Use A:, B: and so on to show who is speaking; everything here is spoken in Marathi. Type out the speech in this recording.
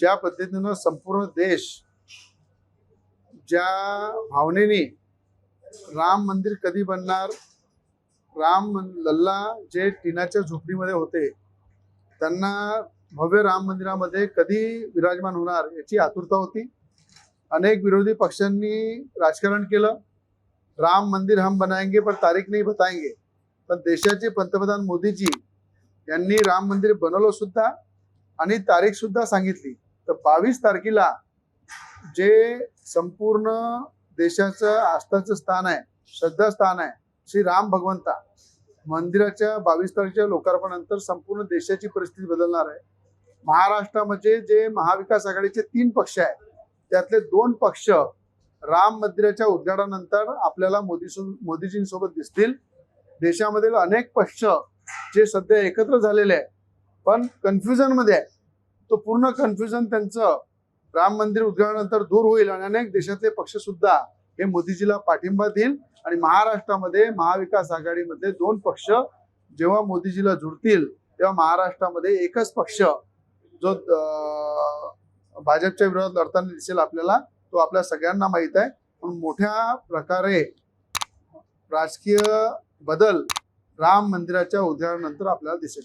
A: ज्या पद्धतीनं संपूर्ण देश ज्या भावनेने राम मंदिर कधी बनणार राम लल्ला जे टिनाच्या झोपडीमध्ये होते त्यांना भव्य राम मंदिरामध्ये कधी विराजमान होणार याची आतुरता होती. अनेक विरोधी पक्षांनी राजकारण केलं. राम मंदिर हम बनाएंगे पण तारीख नाही बताएंगे. पण देशाचे पंतप्रधान मोदीजी यांनी राम मंदिर बनवलं सुद्धा आणि तारीख सुद्धा सांगितली. तर बावीस तारखेला जे संपूर्ण देशाचं आस्थाचं स्थान आहे श्रद्धास्थान आहे श्री राम भगवंता मंदिराच्या बावीस तारखेच्या लोकार्पणानंतर संपूर्ण देशाची परिस्थिती बदलणार आहे. महाराष्ट्रामध्ये जे महाविकास आघाडीचे तीन पक्ष आहेत त्यातले दोन पक्ष राम मंदिराच्या उद्घाटनानंतर आपल्याला मोदी मोदीजींसोबत दिसतील. देशामधील अनेक पक्ष जे सध्या एकत्र झालेले आहे पण कन्फ्युजनमध्ये आहे तो पूर्ण कन्फ्युजन त्यांचं राम मंदिर उद्घाटनानंतर दूर होईल आणि अनेक देशातले पक्ष सुद्धा हे मोदीजीला पाठिंबा देईल. आणि महाराष्ट्रामध्ये महाविकास आघाडीमध्ये दोन पक्ष जेव्हा मोदीजीला जुडतील तेव्हा महाराष्ट्रामध्ये एकच पक्ष जो भाजपच्या विरोधात लढताना दिसेल आपल्याला तो आपल्या सगळ्यांना माहीत आहे. पण मोठ्या प्रकारे राजकीय बदल राम मंदिराच्या उद्घाटनानंतर आपल्याला दिसेल.